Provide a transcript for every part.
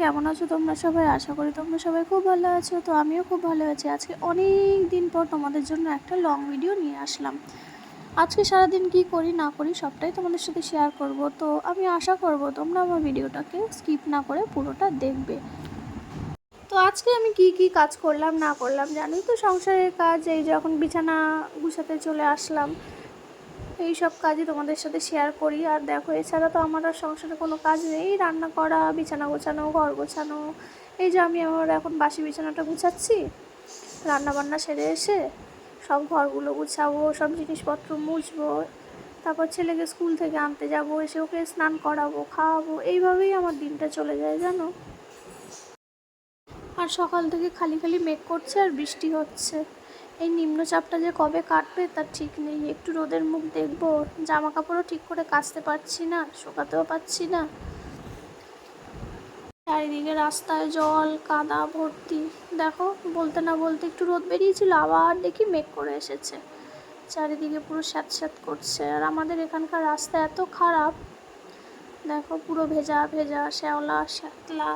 কেমন আছো তোমরা সবাই? আশা করি তোমরা সবাই খুব ভালো আছো। তো আমিও খুব ভালো আছি। আজকে অনেক দিন পর তোমাদের জন্য একটা লং ভিডিও নিয়ে আসলাম। আজকে সারাদিন কি করি, না করি সবটাই তোমাদের সাথে শেয়ার করব। তো আমি আশা করব তোমরা আমার ভিডিওটাকে স্কিপ না করে পুরোটা দেখবে। তো আজকে আমি কি কি কাজ করলাম, না করলাম জানোই তো সংসারের কাজ, এই যখন বিছানা গুছাতে চলে আসলাম। এই সব কাজই তোমাদের সাথে শেয়ার করি। আর দেখো, এছাড়া তো আমার আর সংসারে কোনো কাজ নেই। রান্না করা, বিছানা গোছানো, ঘর গোছানো। এই যে আমি আমার এখন বাসি বিছানাটা গুছাচ্ছি। রান্না বান্না সেরে এসে সব ঘরগুলো গুছাবো, সব জিনিসপত্র মুছবো। তারপর ছেলেকে স্কুল থেকে আনতে যাব, এসে ওকে স্নান করাবো, খাওয়াবো। এইভাবেই আমার দিনটা চলে যায়, জানো? আর সকাল থেকে খালি খালি মেঘ করছে আর বৃষ্টি হচ্ছে। এই নিম্নচাপটা যে কবে কাটবে তার ঠিক নেই। একটু রোদের মুখ দেখব জামা কাপড়ও ঠিক করে কাচতে পারছি না, শুকাতেও পারছি না। চারিদিকে রাস্তায় জল, কাদা, ভর্তি। দেখো, বলতে না বলতে একটু রোদ বেরিয়েছিল, আবার দেখি মেঘ করে এসেছে। চারিদিকে পুরো স্যাঁত স্যাঁত করছে। আর আমাদের এখানকার রাস্তা এত খারাপ। দেখো, পুরো ভেজা ভেজা, শ্যাওলা, শ্যাতলা।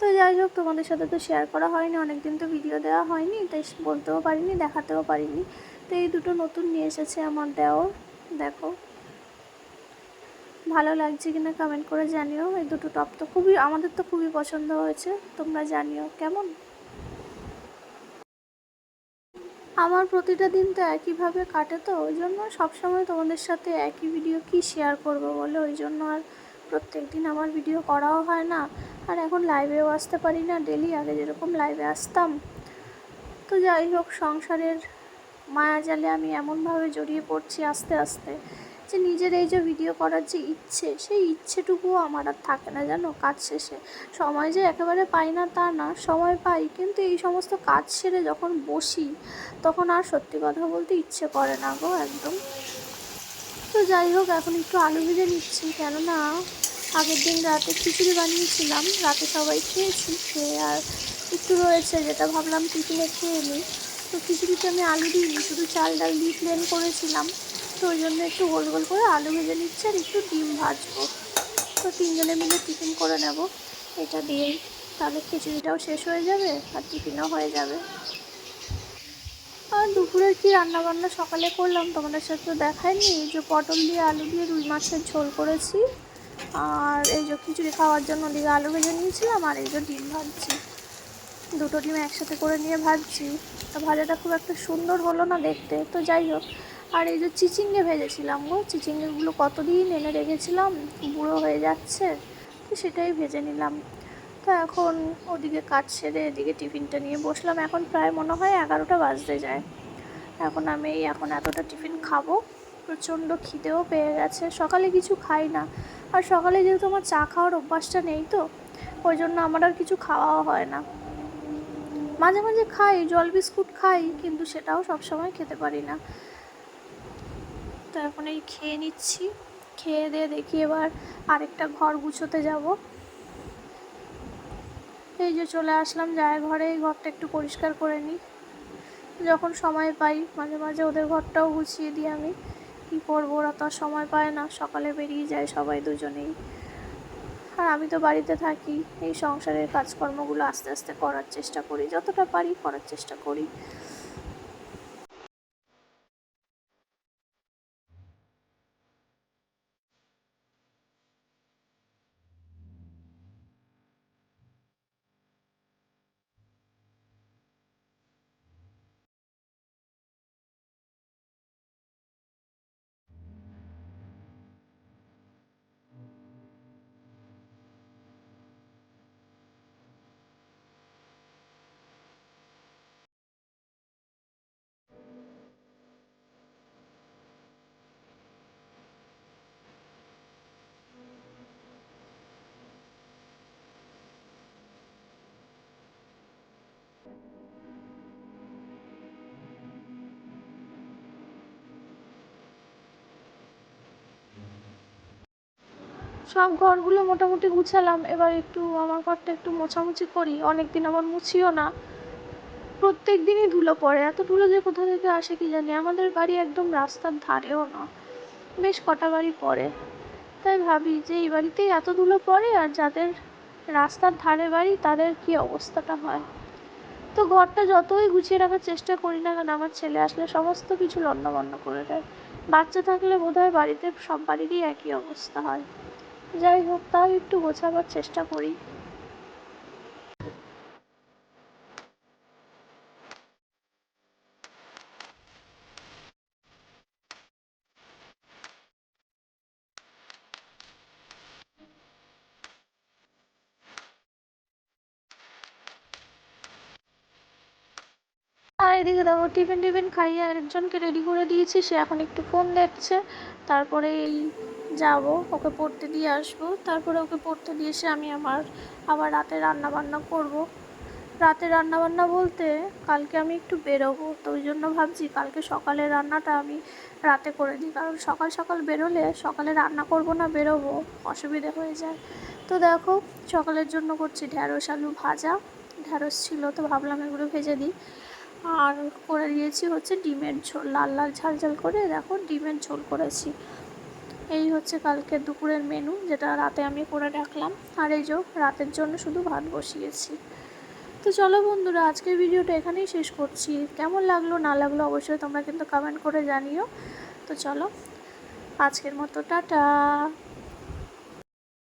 তো যাই হোক, তোমাদের সাথে তো শেয়ার করা হয়নি অনেক দিন তো ভিডিও দেওয়া হয়নি, তাই বলতেও পারিনি, দেখাতেও পারিনি। তো এই দুটো নতুন নিয়ে এসেছে আমার দেওর দেখো। ভালো লাগছে কিনা কমেন্ট করে জানিও, এই দুটো টপ তো খুবই, আমাদের তো খুবই পছন্দ হয়েছে, তোমরা জানিও, কেমন? আমার প্রতিটা দিন তো একইভাবে কাটে তো, ওই জন্য সবসময় তোমাদের সাথে একই ভিডিও কি শেয়ার করব বলে, ওই জন্য আর প্রত্যেক দিন আমার ভিডিও করাও হয় না। আর এখন লাইভেও আসতে পারি না ডেলি আগে যেরকম লাইভে আসতাম। তো যাই হোক, সংসারের মায়াজালে আমি এমনভাবে জড়িয়ে পড়ছি আস্তে আস্তে যে নিজের এই যে ভিডিও করার যে ইচ্ছে, সেই ইচ্ছেটুকুও আমার আর থাকে না, জানো? কাজ শেষে। সময় যে একেবারে পাই না তা না, সময় পাই, কিন্তু এই সমস্ত কাজ সেরে যখন বসি, তখন আর সত্যি কথা বলতে ইচ্ছে করে না গো, একদম। তো যাই হোক, এখন একটু আলু ভেজে নিচ্ছি, কেননা আগের দিন রাতে খিচুড়ি বানিয়েছিলাম, রাতে সবাই খেয়েছি, খেয়ে আর একটু রয়েছে যেটা ভাবলাম টিফিনে খেয়ে নিই। তো খিচুড়িতে আমি আলু দিইনি, শুধু চাল ডাল দিয়ে প্লেন করেছিলাম। তো ওই জন্য একটু গোল গোল করে আলু ভেজে নিচ্ছি আর একটু ডিম ভাজবো। তো তিনজনে মিলে টিফিন করে নেব, এটা দিয়েই। তাহলে খিচুড়িটাও শেষ হয়ে যাবে আর টিফিনও হয়ে যাবে। আর দুপুরের কি রান্না বান্না সকালে করলাম? তোমাদের সাথে তো দেখায়নি যে পটল দিয়ে আলু দিয়ে রুই মাছের ঝোল করেছি। আর এই যে খিচুড়ি খাওয়ার জন্য ওদিকে আলু ভেজে নিয়েছিলাম, আর এই যে ডিম ভাজছি। দুটো ডিম একসাথে করে নিয়ে ভাজছি। তো ভাজাটা খুব একটা সুন্দর হলো না দেখতে, তো যাই হোক। আর এই যে চিচিঙ্গে ভেজেছিলাম গো, চিচিঙ্গেগুলো কতদিন এনে রেখেছিলাম? বুড়ো হয়ে যাচ্ছে, তো সেটাই ভেজে নিলাম। তো এখন ওদিকে কাজ সেরে এদিকে টিফিনটা নিয়ে বসলাম। এখন প্রায় মনে হয় এগারোটা বাজতে যায়। এখন আমি, এখন এতটা টিফিন খাব। প্রচণ্ড খিদেও পেয়ে গেছে। সকালে কিছু খাই না। আর সকালে যেহেতু আমার চা খাওয়ার অভ্যাসটা নেই তো, ওই জন্য আমার আর কিছু খাওয়াও হয় না। মাঝে মাঝে খাই, জল বিস্কুট খাই, কিন্তু সেটাও সবসময় খেতে পারি না। তো এখন এই খেয়ে নিচ্ছি। খেয়ে দিয়ে দেখি এবার আরেকটা ঘর গুছোতে যাব। এই যে চলে আসলাম যায় ঘরে, এই ঘরটা একটু পরিষ্কার করে নিই। যখন সময় পাই, মাঝে মাঝে ওদের ঘরটাও গুছিয়ে দিই আমি। কী করব? ওরা তো সময় পায় না। সকালে বেরিয়ে যায় সবাই দুজনেই। আর আমি তো বাড়িতে থাকি। এই সংসারের কাজকর্মগুলো আস্তে আস্তে করার চেষ্টা করি। যতটা পারি করার চেষ্টা করি। সব ঘরগুলো মোটামুটি গুছালাম। এবার একটু আমার ঘরটা একটু মোছামুছি করি। অনেক দিন আমার মুছিও না। প্রত্যেক দিনই ধুলো পড়ে। এত ধুলো যে কোথা থেকে আসে কি জানি? আমাদের বাড়ি একদম রাস্তার ধারেও না। বেশ কটা বাড়ি পড়ে। তাই ভাবি যে এই বাড়িতেই এত ধুলো পড়ে আর যাদের রাস্তার ধারে বাড়ি, তাদের কি অবস্থাটা হয়? তো ঘরটা যতই গুছিয়ে রাখার চেষ্টা করি না কেন, আমার ছেলে আসলে সমস্ত কিছু লণ্ডভণ্ড করে দেয়। বাচ্চা থাকলে বোধহয় বাড়িতে সব বাড়িরই একই অবস্থা হয়। যাই হোক, তাও একটু গোছাবার চেষ্টা করি। আর এদিকে দেখো টিফিন টিফিন খাইয়ে আরেকজনকে রেডি করে দিয়েছি, সে এখন একটু ফোন দেখছে। তারপরে এই যাব, ওকে পড়তে দিয়ে আসব। তারপরে ওকে পড়তে দিয়ে এসে আমি আমার আবার রাতে রান্না বান্না করব। রাতে রান্না বান্না বলতে কালকে আমি একটু বেরোবো, তো ওই জন্য ভাবছি কালকে সকালের রান্নাটা আমি রাতে করে দিই। কারণ সকাল সকাল বেরোলে সকালে রান্না করব না, বেরোবো, অসুবিধে হয়ে যায়। তো দেখো, সকালের জন্য করছি ঢ্যাঁড়স, আলু ভাজা। ঢ্যাঁড়স ছিল তো ভাবলাম এগুলো ভেজে দিই। আর করে দিয়েছি হচ্ছে ডিমের ঝোল, লাল লাল ঝাল ঝাল করে দেখো ডিমের ঝোল করেছি। এই হচ্ছে কালকে দুপুরের মেনু যেটা রাতে আমি করে রাখলাম। আর এই যোগ রাতের জন্য শুধু ভাত বসিয়েছি। তো চলো বন্ধুরা, আজকের ভিডিওটা এখানেই শেষ করছি। কেমন লাগল, না লাগল অবশ্যই তোমরা কিন্তু কমেন্ট করে জানিও। তো চলো, আজকের মতো, টাটা!